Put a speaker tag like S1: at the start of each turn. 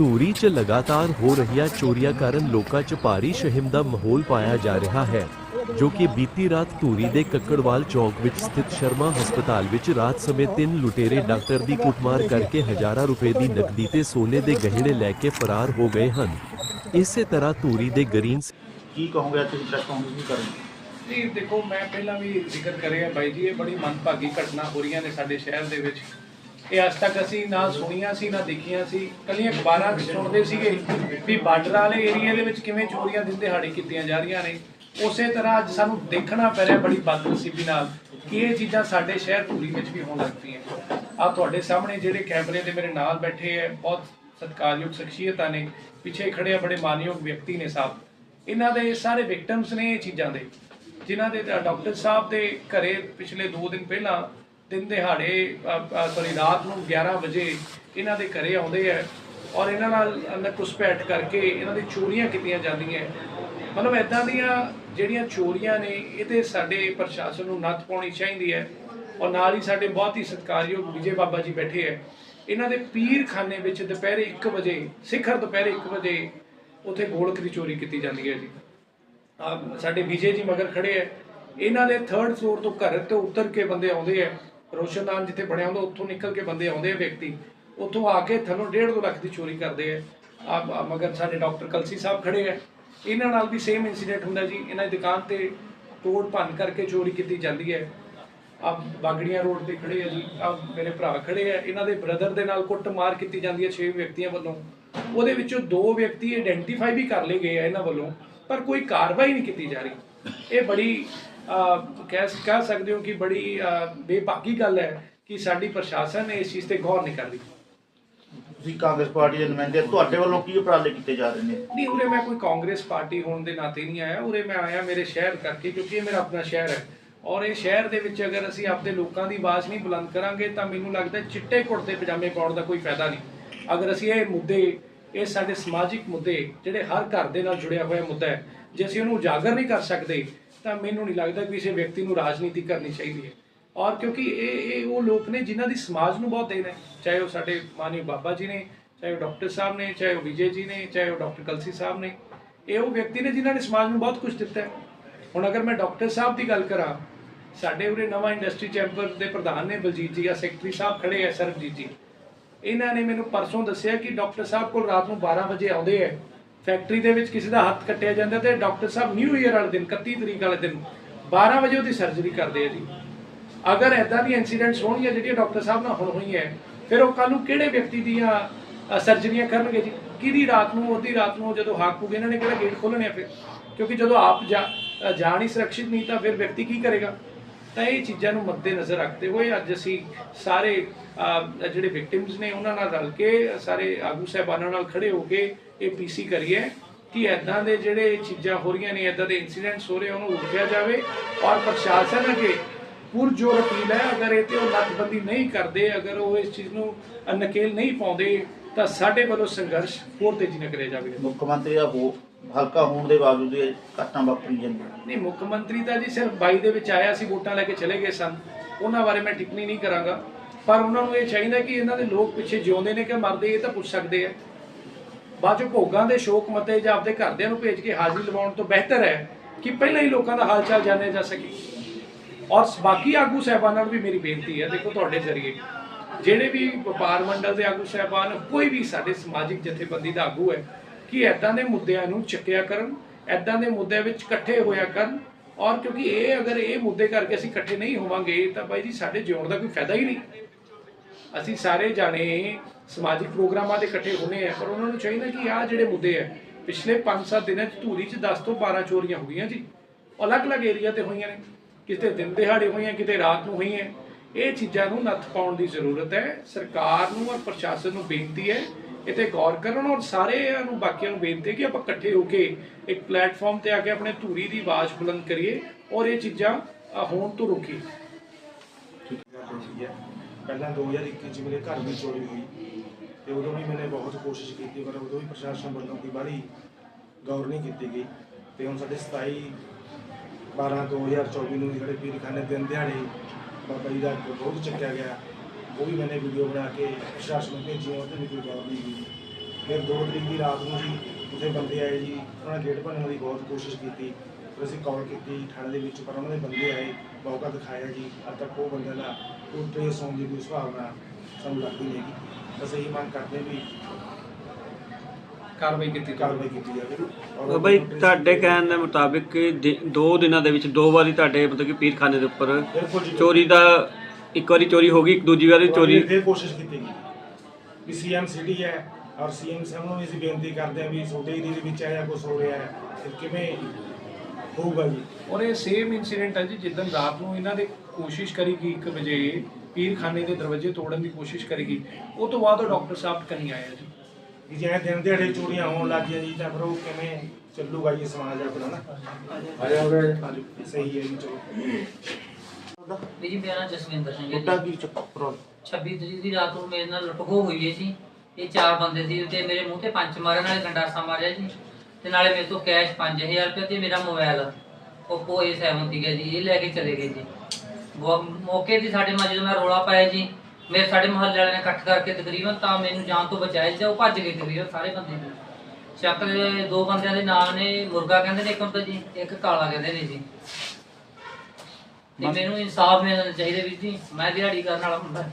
S1: ਧੂਰੀ 'ਚ ਲਗਾਤਾਰ ਹੋ ਰਹੀਆਂ ਚੋਰੀਆਂ ਕਾਰਨ ਲੋਕਾਂ 'ਚ ਭਾਰੀ ਸ਼ਹਿਮ ਦਾ ਮਾਹੌਲ ਪਾਇਆ ਜਾ ਰਿਹਾ ਹੈ ਜੋ ਕਿ ਬੀਤੀ ਰਾਤ ਧੂਰੀ ਦੇ ਕੱਕੜਵਾਲ ਚੌਕ ਵਿੱਚ ਸਥਿਤ ਸ਼ਰਮਾ ਹਸਪਤਾਲ ਵਿੱਚ ਰਾਤ ਸਮੇਂ ਤਿੰਨ ਲੁਟੇਰੇ ਡਾਕਟਰ ਦੀ ਕੁੱਟਮਾਰ ਕਰਕੇ ਹਜ਼ਾਰਾਂ ਰੁਪਏ ਦੀ ਨਕਦੀ ਤੇ ਸੋਨੇ ਦੇ ਗਹਿਣੇ ਲੈ ਕੇ ਫਰਾਰ ਹੋ ਗਏ ਹਨ। ਇਸੇ ਤਰ੍ਹਾਂ ਧੂਰੀ ਦੇ ਗਰੀਨ
S2: ਕੀ ਕਹੋਗੇ ਤੁਸੀਂ ਪ੍ਰੈਸ ਕਾਨਫਰੰਸ ਵੀ ਕਰਨ?
S3: ਜੀ ਦੇਖੋ ਮੈਂ ਪਹਿਲਾਂ ਵੀ ਜ਼ਿਕਰ ਕਰਿਆ ਬਾਈ ਜੀ ਇਹ ਬੜੀ ਮੰਦਭਾਗੀ ਘਟਨਾ ਹੋ ਰਹੀਆਂ ਨੇ ਸਾਡੇ ਸ਼ਹਿਰ ਦੇ ਵਿੱਚ। ਇਹ ਅੱਜ ਤੱਕ ਅਸੀਂ ਨਾ ਸੁਣੀਆਂ ਸੀ, ਨਾ ਦੇਖੀਆਂ ਸੀ। ਕੱਲੀਆਂ ਅਖਬਾਰਾਂ 'ਚ ਸੁਣਦੇ ਸੀਗੇ ਵੀ ਬਾਰਡਰ ਵਾਲੇ ਏਰੀਆ ਦੇ ਵਿੱਚ ਕਿਵੇਂ ਚੋਰੀਆਂ ਦਿਨ ਦਿਹਾੜੇ ਕੀਤੀਆਂ ਜਾ ਰਹੀਆਂ ਨੇ। ਉਸੇ ਤਰ੍ਹਾਂ ਅੱਜ ਸਾਨੂੰ ਦੇਖਣਾ ਪੈ ਰਿਹਾ ਬੜੀ ਬਦਨਸੀਬੀ ਨਾਲ ਕਿ ਇਹ ਚੀਜ਼ਾਂ ਸਾਡੇ ਸ਼ਹਿਰ ਧੂਰੀ ਵਿੱਚ ਵੀ ਹੋਣ ਲੱਗ ਪਈਆਂ। ਆ ਤੁਹਾਡੇ ਸਾਹਮਣੇ ਜਿਹੜੇ ਕੈਮਰੇ ਦੇ ਮੇਰੇ ਨਾਲ ਬੈਠੇ ਹੈ ਬਹੁਤ ਸਤਿਕਾਰਯੋਗ ਸ਼ਖਸੀਅਤਾਂ ਨੇ, ਪਿੱਛੇ ਖੜੇ ਆ ਬੜੇ ਮਾਨਯੋਗ ਵਿਅਕਤੀ ਨੇ ਸਾਹਿਬ। ਇਹਨਾਂ ਦੇ ਸਾਰੇ ਵਿਕਟਮਸ ਨੇ ਇਹ ਚੀਜ਼ਾਂ ਦੇ, ਜਿਨ੍ਹਾਂ ਦੇ ਡਾਕਟਰ ਸਾਹਿਬ ਦੇ ਘਰੇ ਪਿਛਲੇ 2 ਦਿਨ ਪਹਿਲਾਂ ਦਿਨ ਦਿਹਾੜੇ ਸੌਰੀ ਰਾਤ ਨੂੰ 11 ਵਜੇ ਇਹਨਾਂ ਦੇ ਘਰੇ ਆਉਂਦੇ ਆ ਔਰ ਇਹਨਾਂ ਨਾਲ ਨਕੁਸਪੈਟ ਕਰਕੇ ਇਹਨਾਂ ਦੀ ਚੋਰੀਆਂ ਕੀਤੀਆਂ ਜਾਂਦੀਆਂ। ਮਤਲਬ ਇਦਾਂ ਦੀਆਂ ਜਿਹੜੀਆਂ ਚੋਰੀਆਂ ਨੇ, ਇਹ ਤੇ ਸਾਡੇ ਪ੍ਰਸ਼ਾਸਨ ਨੂੰ ਨੱਥ ਪਾਉਣੀ ਚਾਹੀਦੀ ਹੈ ਔਰ ਨਾਲ ਹੀ ਸਾਡੇ ਬਹੁਤ ਹੀ ਸਤਿਕਾਰਯੋਗ ਵਿਜੇ ਬਾਬਾ ਜੀ ਬੈਠੇ ਹੈ ਇਹਨਾਂ ਦੇ ਪੀਰਖਾਨੇ ਵਿੱਚ ਦੁਪਹਿਰੇ 1 ਵਜੇ, ਸਿਖਰ ਦੁਪਹਿਰੇ 1 ਵਜੇ ਉੱਥੇ ਗੋਲਕ ਦੀ ਚੋਰੀ ਕੀਤੀ ਜਾਂਦੀ ਹੈ ਜੀ। ਸਾਡੇ ਵਿਜੇ ਜੀ ਮਗਰ ਖੜੇ ਐ ਇਹਨਾਂ ਦੇ 3rd ਫਲੋਰ ਤੋਂ ਘਰ ਤੋਂ ਉਤਰ ਕੇ ਬੰਦੇ ਆਉਂਦੇ ਐ ਰੋਸ਼ਨਦਾਨ ਜਿੱਥੇ ਬਣਿਆ ਹੁੰਦਾ, ਉੱਥੋਂ ਨਿਕਲ ਕੇ ਬੰਦੇ ਆਉਂਦੇ ਆ ਵਿਅਕਤੀ। ਉੱਥੋਂ ਆ ਕੇ ਥੱਲੋਂ 1.5 ਲੱਖ ਦੀ ਚੋਰੀ ਕਰਦੇ ਐ ਆ ਮਗਰ ਸਾਡੇ ਡਾਕਟਰ ਕਲਸੀ ਸਾਹਿਬ ਖੜੇ ਐ ਇਹਨਾਂ ਨਾਲ ਵੀ ਸੇਮ ਇਨਸੀਡੈਂਟ ਹੁੰਦਾ ਜੀ। ਇਹਨਾਂ ਦੀ ਦੁਕਾਨ ਤੇ ਤੋੜ ਭੰਨ ਕਰਕੇ ਚੋਰੀ ਕੀਤੀ ਜਾਂਦੀ ਹੈ। ਆ ਬਾਗੜੀਆਂ ਰੋਡ ਤੇ ਖੜੇ ਆ ਜੀ। ਆ ਮੇਰੇ ਭਰਾ ਖੜੇ ਆ। ਇਹਨਾਂ ਦੇ ਬ੍ਰਦਰ ਦੇ ਨਾਲ ਕੁੱਟਮਾਰ ਕੀਤੀ ਜਾਂਦੀ ਹੈ 6 ਵਿਅਕਤੀਆਂ ਵੱਲੋਂ। ਉਹਦੇ ਵਿੱਚੋਂ ਦੋ ਵਿਅਕਤੀ ਆਇਡੈਂਟੀਫਾਈ ਵੀ ਕਰ ਲਏ ਗਏ ਆ ਇਹਨਾਂ ਵੱਲੋਂ, ਪਰ ਕੋਈ ਕਾਰਵਾਈ ਨਹੀਂ ਕੀਤੀ ਜਾ ਰਹੀ। ਇਹ ਬੜੀ ਕਹਿ ਕਹਿ ਸਕਦੇ ਹੋ ਕਿ ਬੜੀ ਬੇਬਾਕੀ ਗੱਲ ਹੈ ਕਿ ਸਾਡੀ ਪ੍ਰਸ਼ਾਸਨ ਇਸ ਚੀਜ਼ ਤੇ ਗੌਰ ਨਹੀਂ ਕਰਦੀ।
S2: ਤੁਸੀਂ ਕਾਂਗਰਸ ਪਾਰਟੀ ਦੇ ਨੁਮਾਇੰਦੇ ਤੁਹਾਡੇ ਵੱਲੋਂ ਕੀ ਉਪਰਾਲੇ ਕੀਤੇ ਜਾ ਰਹੇ ਨੇ?
S3: ਨਹੀਂ ਉਰੇ ਮੈਂ ਕੋਈ ਕਾਂਗਰਸ ਪਾਰਟੀ ਹੋਣ ਦੇ ਨਾਤੇ ਨਹੀਂ ਆਇਆ। ਉਰੇ ਮੈਂ ਆਇਆ ਮੇਰੇ ਸ਼ਹਿਰ ਕਰਕੇ ਕਿਉਂਕਿ ਇਹ ਮੇਰਾ ਆਪਣਾ ਸ਼ਹਿਰ ਹੈ। ਔਰ ਇਹ ਸ਼ਹਿਰ ਦੇ ਵਿੱਚ ਅਗਰ ਅਸੀਂ ਆਪਦੇ ਲੋਕਾਂ ਦੀ ਆਵਾਜ਼ ਨਹੀਂ ਬੁਲੰਦ ਕਰਾਂਗੇ ਤਾਂ ਮੈਨੂੰ ਲੱਗਦਾ ਚਿੱਟੇ ਕੁੜਤੇ ਪਜਾਮੇ ਪਾਉਣ ਦਾ ਕੋਈ ਫਾਇਦਾ ਨਹੀਂ। ਅਗਰ ਅਸੀਂ ਇਹ ਮੁੱਦੇ ਇਹ ਸਾਡੇ ਸਮਾਜਿਕ ਮੁੱਦੇ ਜਿਹੜੇ ਹਰ ਘਰ ਦੇ ਨਾਲ ਜੁੜਿਆ ਹੋਇਆ ਮੁੱਦਾ ਹੈ ਜੇ ਅਸੀਂ ਉਹਨੂੰ ਉਜਾਗਰ ਨਹੀਂ ਕਰ ਸਕਦੇ ਤਾਂ ਮੈਨੂੰ ਨਹੀਂ ਲੱਗਦਾ ਕਿ ਕਿਸੇ ਵਿਅਕਤੀ ਨੂੰ ਰਾਜਨੀਤੀ ਕਰਨੀ ਚਾਹੀਦੀ ਹੈ। ਔਰ ਕਿਉਂਕਿ ਇਹ ਇਹ ਉਹ ਲੋਕ ਨੇ ਜਿਨ੍ਹਾਂ ਦੀ ਸਮਾਜ ਨੂੰ ਬਹੁਤ ਦੇਣ ਹੈ। ਚਾਹੇ ਉਹ ਸਾਡੇ ਮਾਨਯੋਗ ਬਾਬਾ ਜੀ ਨੇ, ਚਾਹੇ ਉਹ ਡਾਕਟਰ ਸਾਹਿਬ ਨੇ, ਚਾਹੇ ਉਹ ਵਿਜੇ ਜੀ ਨੇ, ਚਾਹੇ ਉਹ ਡਾਕਟਰ ਕਲਸੀ ਸਾਹਿਬ ਨੇ, ਇਹ ਉਹ ਵਿਅਕਤੀ ਨੇ ਜਿਨ੍ਹਾਂ ਨੇ ਸਮਾਜ ਨੂੰ ਬਹੁਤ ਕੁਝ ਦਿੱਤਾ ਹੈ। ਹੁਣ ਅਗਰ ਮੈਂ ਡਾਕਟਰ ਸਾਹਿਬ ਦੀ ਗੱਲ ਕਰਾਂ, ਸਾਡੇ ਉਰੇ ਨਵਾਂ ਇੰਡਸਟਰੀ ਚੈਂਬਰ ਦੇ ਪ੍ਰਧਾਨ ਨੇ ਬਲਜੀਤ ਜੀ ਆ ਸੈਕਟਰੀ ਸਾਹਿਬ ਖੜੇ ਆ ਸਰਬਜੀਤ ਜੀ। ਇਹਨਾਂ ਨੇ ਮੈਨੂੰ ਪਰਸੋਂ ਦੱਸਿਆ ਕਿ ਡਾਕਟਰ ਸਾਹਿਬ ਕੋਲ ਰਾਤ ਨੂੰ 12 ਵਜੇ ਆਉਂਦੇ ਆ ਫੈਕਟਰੀ ਦੇ ਵਿੱਚ ਕਿਸੇ ਦਾ ਹੱਥ ਕੱਟਿਆ ਜਾਂਦਾ ਤੇ ਡਾਕਟਰ ਸਾਹਿਬ ਨਿਊ ਈਅਰ ਵਾਲੇ ਦਿਨ 31 ਤਰੀਕ ਵਾਲੇ ਦਿਨ 12 ਵਜੇ ਉਹਦੀ ਸਰਜਰੀ ਕਰਦੇ ਆ ਜੀ। ਅਗਰ ਐਦਾਂ ਦੀ ਇਨਸੀਡੈਂਟਸ ਹੋਣਗੀਆਂ ਜਿਹੜੀਆਂ ਡਾਕਟਰ ਸਾਹਿਬ ਨਾਲ ਹੁਣ ਹੋਈਆਂ, ਫਿਰ ਉਹ ਕੱਲ ਨੂੰ ਕਿਹੜੇ ਵਿਅਕਤੀ ਦੀਆਂ ਸਰਜਰੀਆਂ ਕਰਨਗੇ ਜੀ? ਕਿਹਦੀ ਰਾਤ ਨੂੰ, ਉਹਦੀ ਰਾਤ ਨੂੰ ਜਦੋਂ ਹਾਕ ਪੂਗੇ ਇਹਨਾਂ ਨੇ ਕਿਹੜਾ ਗੇਟ ਖੋਲਣੇ ਆ ਫਿਰ? ਕਿਉਂਕਿ ਜਦੋਂ ਆਪ ਜਾ ਜਾਨ ਹੀ ਸੁਰੱਖਿਅਤ, ਨਹੀਂ ਤਾਂ ਫਿਰ ਵਿਅਕਤੀ ਕੀ ਕਰੇਗਾ? ਤਾਂ ਇਹ ਚੀਜ਼ਾਂ ਨੂੰ ਮੱਦੇ ਨਜ਼ਰ ਰੱਖਦੇ ਹੋਏ ਅੱਜ ਅਸੀਂ ਸਾਰੇ ਜਿਹੜੇ ਵਿਕਟਿਮਸ ਨੇ ਉਹਨਾਂ ਨਾਲ ਰਲ ਕੇ, ਸਾਰੇ ਆਗੂ ਸਾਹਿਬਾਨਾਂ ਨਾਲ ਖੜੇ ਹੋ ਕੇ ਇਹ ਪੀਸੀ ਕਰੀਏ ਕਿ ਐਦਾਂ ਦੇ ਜਿਹੜੇ ਚੀਜ਼ਾਂ ਹੋ ਰਹੀਆਂ ਨੇ ਐਦਾਂ ਦੇ ਇਨਸੀਡੈਂਟਸ ਹੋ ਰਹੇ ਉਹਨੂੰ ਰੋਕਿਆ ਜਾਵੇ ਔਰ ਪ੍ਰਸ਼ਾਸਨ ਅੱਗੇ ਪੁਰਜੋਰ ਅਪੀਲ ਹੈ, ਅਗਰ ਇਹ ਤੇ ਉਹ ਨੱਥਬੰਦੀ ਨਹੀਂ ਕਰਦੇ, ਅਗਰ ਉਹ ਇਸ ਚੀਜ਼ ਨੂੰ ਨਕੇਲ ਨਹੀਂ ਪਾਉਂਦੇ, ਤਾਂ ਸਾਡੇ ਵੱਲੋਂ ਸੰਘਰਸ਼ ਹੋਰ ਤੇਜ਼ੀ ਨਾਲ ਕਰਿਆ ਜਾਵੇਗਾ।
S2: ਮੁੱਖ ਮੰਤਰੀ ਦਾ ਹੋ ਹਲਕਾ ਹੋਣ ਦੇ ਬਾਵਜੂਦ ਇਹ ਘਟਨਾ ਵਾਪਰੀ ਜਾਂਦੀ ਹੈ।
S3: ਨਹੀਂ, ਮੁੱਖ ਮੰਤਰੀ ਤਾਂ ਜੀ ਸਿਰਫ 22 ਦੇ ਵਿੱਚ ਆਇਆ ਸੀ, ਵੋਟਾਂ ਲੈ ਕੇ ਚਲੇ ਗਏ ਸਨ। ਉਹਨਾਂ ਬਾਰੇ ਮੈਂ ਟਿੱਪਣੀ ਨਹੀਂ ਕਰਾਂਗਾ। ਪਰ ਉਹਨਾਂ ਨੂੰ ਇਹ ਚਾਹੀਦਾ ਕਿ ਇਹਨਾਂ ਦੇ ਲੋਕ ਪਿੱਛੇ ਜਿਉਂਦੇ ਨੇ ਕਿ ਮਰਦੇ, ਇਹ ਤਾਂ ਪੁੱਛ ਸਕਦੇ ਆ। ਬਾਅਦ ਚੋਂ ਭੋਗਾਂ ਦੇ ਸ਼ੋਕ ਮਤੇ ਜਾਂ ਆਪਦੇ ਘਰਦਿਆਂ ਨੂੰ ਭੇਜ ਕੇ ਹਾਜ਼ਰੀ ਲਵਾਉਣ ਤੋਂ ਬਿਹਤਰ ਹੈ ਕਿ ਪਹਿਲਾਂ ਹੀ ਲੋਕਾਂ ਦਾ ਹਾਲ ਚਾਲ ਜਾਣਿਆ ਜਾ ਸਕੇ। ਔਰ ਬਾਕੀ ਆਗੂ ਸਹਿਬਾਨਾਂ ਨੂੰ ਵੀ ਮੇਰੀ ਬੇਨਤੀ ਹੈ, ਦੇਖੋ ਤੁਹਾਡੇ ਜ਼ਰੀਏ। ਜਿਹੜੇ ਵੀ ਵਪਾਰ ਮੰਡਲ ਦੇ ਆਗੂ ਸਹਿਬਾਨ, ਕੋਈ ਵੀ ਸਾਡੇ ਸਮਾਜਿਕ ਜਥੇਬੰਦੀ ਦਾ ਆਗੂ ਹੈ ਕਿ ਐਦਾਂ ਦੇ ਮੁੱਦਿਆਂ ਨੂੰ ਚੱਕਿਆ ਕਰਨ ਐਦਾਂ ਦੇ ਮੁੱਦਿਆਂ ਵਿੱਚ ਇਕੱਠੇ ਹੋਇਆ ਕਰਨ ਔਰ ਕਿਉਂਕਿ ਇਹ ਅਗਰ ਇਹ ਮੁੱਦੇ ਕਰਕੇ ਅਸੀਂ ਇਕੱਠੇ ਨਹੀਂ ਹੋਵਾਂਗੇ ਤਾਂ ਬਾਈ ਜੀ ਸਾਡੇ ਜਿਉਣ ਦਾ ਕੋਈ ਫਾਇਦਾ ਹੀ ਨਹੀਂ। ਅਸੀਂ ਸਾਰੇ ਜਾਣੇ ਸਮਾਜਿਕ ਪ੍ਰੋਗਰਾਮਾਂ ਤੇ ਇਕੱਠੇ ਹੋਣੇ ਆ ਪਰ ਉਹਨਾਂ ਨੂੰ ਚਾਹੀਦਾ ਕਿ ਆਹ ਜਿਹੜੇ ਮੁੱਦੇ ਆ, ਪਿਛਲੇ 5-7 ਦਿਨਾਂ 'ਚ ਧੂਰੀ 'ਚ 10 ਤੋਂ 12 ਚੋਰੀਆਂ ਹੋਈਆਂ ਜੀ। ਅਲੱਗ-ਅਲੱਗ ਏਰੀਆ ਤੇ ਹੋਈਆਂ ਨੇ। ਕਿਤੇ ਦਿਨ ਦਿਹਾੜੇ ਹੋਈਆਂ, ਕਿਤੇ ਰਾਤ ਨੂੰ ਹੋਈਆਂ। ਇਹ ਚੀਜ਼ਾਂ ਨੂੰ ਨੱਥ ਪਾਉਣ ਦੀ ਜ਼ਰੂਰਤ ਹੈ। ਸਰਕਾਰ ਨੂੰ ਔਰ ਪ੍ਰਸ਼ਾਸਨ ਨੂੰ ਬੇਨਤੀ ਹੈ ਇਹ ਤੇ ਗੌਰ ਕਰਨ ਔਰ ਸਾਰਿਆਂ ਨੂੰ, ਬਾਕੀਆਂ ਨੂੰ ਬੇਨਤੀ ਹੈ ਕਿ ਆਪਾਂ ਇਕੱਠੇ ਹੋ ਕੇ ਇੱਕ ਪਲੇਟਫਾਰਮ ਤੇ ਆ ਕੇ ਆਪਣੇ ਧੂਰੀ ਦੀ ਆਵਾਜ਼ ਬੁਲੰਦ ਕਰੀਏ ਔਰ ਇਹ ਚੀਜ਼ਾਂ ਹੋਣ ਤੋਂ ਰੋਕੀਏ।
S4: ਹੋਈ ਹੈ ਪਹਿਲਾਂ 2021 ਚ ਮੇਰੇ ਘਰ ਦੀ ਚੋਰੀ ਹੋਈ ਤੇ ਉਦੋਂ ਵੀ ਮੈਨੇ ਬਹੁਤ ਕੋਸ਼ਿਸ਼ ਕੀਤੀ, ਪਰ ਉਦੋਂ ਵੀ ਪ੍ਰਸ਼ਾਸਨ ਵੱਲੋਂ ਕੋਈ ਬਾਹਲੀ ਗੌਰ ਨਹੀਂ ਕੀਤੀ ਗਈ। ਤੇ ਹੁਣ ਸਾਡੇ 27 12 2024 ਨੂੰ ਜਿਹੜੇ ਪੀਰਖਾਨੇ ਦਿਨ ਦਿਹਾੜੇ ਬਾਬਾ ਜੀ ਦਾ ਇੱਕ ਬਹੁਤ ਚੱਕਿਆ ਗਿਆ। ਉਹ ਵੀ ਮੈਨੇ ਵੀਡੀਓ ਬਣਾ ਕੇ ਪ੍ਰਸ਼ਾਸਨ ਨੂੰ ਭੇਜੀ ਉਹਦੇ ਵੀ ਕੋਈ ਗੌਰ ਨਹੀਂ ਹੋਈ ਫਿਰ 2 ਤਰੀਕ ਦੀ ਰਾਤ ਨੂੰ ਜੀ ਉੱਥੇ ਬੰਦੇ ਆਏ ਜੀ, ਉਹਨਾਂ ਨੇ ਗੇਟ ਭੰਨਣ ਦੀ ਬਹੁਤ ਕੋਸ਼ਿਸ਼ ਕੀਤੀ। ਫਿਰ ਅਸੀਂ ਕਾਲ ਕੀਤੀ ਥਾਣੇ ਦੇ ਵਿੱਚ, ਪਰ ਉਹਨਾਂ ਦੇ ਬੰਦੇ ਆਏ, ਮੌਕਾ ਦਿਖਾਇਆ ਜੀ। ਅੱਜ ਤੱਕ ਉਹ ਬੰਦੇ ਦਾ ਕੋਈ ਟ੍ਰੇਸ ਹੋਣ ਦੀ ਕੋਈ ਸੰਭਾਵਨਾ ਸਾਨੂੰ ਲੱਗਦੀ ਨਹੀਂ ਹੈਗੀ। ਬਸ ਇਹੀ ਮੰਗ ਕਰਦੇ ਵੀ
S3: ਕਾਰਵਾਈ ਕੀਤੀ
S4: ਕਾਰਵਾਈ ਕੀਤੀ ਜਾਵੇ
S5: ਬਈ ਤੁਹਾਡੇ ਕਹਿਣ ਦੇ ਮੁਤਾਬਿਕ ਕਿ ਦਿ- ਦੋ ਦਿਨਾਂ ਦੇ ਵਿੱਚ ਦੋ ਵਾਰੀ ਤੁਹਾਡੇ ਮਤਲਬ ਕਿ ਪੀਰਖਾਨੇ ਦੇ ਉੱਪਰ
S4: ਬਿਲਕੁਲ ਜੀ
S5: ਚੋਰੀ ਦਾ ਇੱਕ ਵਾਰੀ ਚੋਰੀ ਹੋ ਗਈ ਇੱਕ ਦੂਜੀ ਵਾਰੀ ਚੋਰੀ
S4: ਫਿਰ ਕੋਸ਼ਿਸ਼ ਕੀਤੀ ਗਈ ਵੀ ਸੀਐਮ ਸਿਟੀ ਹੈ ਔਰ ਸੀਐਮ ਸਾਹਿਬ ਨੂੰ ਵੀ ਅਸੀਂ ਬੇਨਤੀ ਕਰਦੇ ਹਾਂ ਵੀ ਛੋਟੇ ਏਰੀਏ ਦੇ ਵਿੱਚ ਆਇਆ ਕੁਝ ਹੋ ਰਿਹਾ ਹੈ ਫਿਰ ਕਿਵੇਂ ਹੋਊਗਾ ਜੀ?
S3: ਔਰ ਇਹ ਸੇਮ ਇਨਸੀਡੈਂਟ ਹੈ ਜੀ ਜਿੱਦਣ ਰਾਤ ਨੂੰ ਇਹਨਾਂ ਦੇ ਕੋਸ਼ਿਸ਼ ਕਰੀਗੀ 1 ਵਜੇ ਪੀਰਖਾਨੇ ਦੇ ਦਰਵਾਜ਼ੇ ਤੋੜਨ ਦੀ ਕੋਸ਼ਿਸ਼ ਕਰੀਗੀ ਉਹ ਤੋਂ ਬਾਅਦ ਉਹ ਡਾਕਟਰ ਸਾਹਿਬ ਕਨੀ ਆਇਆ ਜੀ।
S4: ਵੀ ਜੇ ਦਿਨ ਦਿਹਾੜੇ ਚੋਰੀਆਂ ਹੋਣ ਲੱਗ ਗਈਆਂ ਜੀ ਤਾਂ ਫਿਰ ਉਹ ਕਿਵੇਂ ਚੱਲੂਗਾ ਜੀ ਸਮਾਜ ਆਪਣਾ ਨਾ? ਸਹੀ ਹੈ ਜੀ ਚਲੋ।
S6: ਵੀ ਜੀ ਮੇਰਾ ਨਾਮ ਜਸਵਿੰਦਰ ਸਿੰਘ ਹੈ ਜੀ।
S2: ਕੀ ਚੱਕਰ
S6: 26 ਤਰੀਕ ਦੀ ਰਾਤ ਨੂੰ ਮੇਰੇ ਨਾਲ ਲੁੱਟਖੋ ਹੋਈ ਹੈ ਜੀ। ਇਹ ਚਾਰ ਬੰਦੇ ਸੀ ਤੇ ਮੇਰੇ ਮੂੰਹ ਤੇ ਪੰਜ ਨਾਲੇ ਗੰਡਾਸਾ ਮਾਰਿਆ ਜੀ। ਤੇ ਨਾਲੇ ਮੇਰੇ ਤੋਂ ਕੈਸ਼ 5000 ਰੁਪਏ ਤੇ ਮੇਰਾ ਮੋਬਾਈਲ Oppo A7 ਸੀਗਾ ਜੀ ਇਹ ਲੈ ਕੇ ਚਲੇ ਗਏ ਜੀ। ਉਹ ਮੌਕੇ ਦੀ ਸਾਡੇ ਮਾਂ ਜਦੋਂ ਮੈਂ ਰੋਲਾ ਪਾਇਆ ਜੀ ਮੇਰੇ ਸਾਡੇ ਮੁਹੱਲੇ ਵਾਲਿਆਂ ਨੇ ਇਕੱਠ ਕਰਕੇ ਤਕਰੀਬਨ ਤਾਂ ਮੈਨੂੰ ਜਾਨ ਤੋਂ ਬਚਾਇਆ ਜੀ ਉਹ ਭੱਜ ਗਏ ਤਕਰੀਬਨ ਸਾਰੇ ਬੰਦੇ। ਚੱਕ ਦੇ ਦੋ ਬੰਦਿਆਂ ਦੇ ਨਾਮ ਨੇ ਮੁਰਗਾ ਕਹਿੰਦੇ ਨੇ ਇੱਕ ਹੁੰਦਾ ਜੀ ਇੱਕ ਕਾਲਾ ਕਹਿੰਦੇ ਨੇ ਜੀ। ਤੇ ਮੈਨੂੰ ਇਨਸਾਫ ਮਿਲਣਾ ਚਾਹੀਦਾ ਵੀਰ ਜੀ ਮੈਂ ਦਿਹਾੜੀ ਕਰਨ ਵਾਲਾ ਮੁੰਡਾ।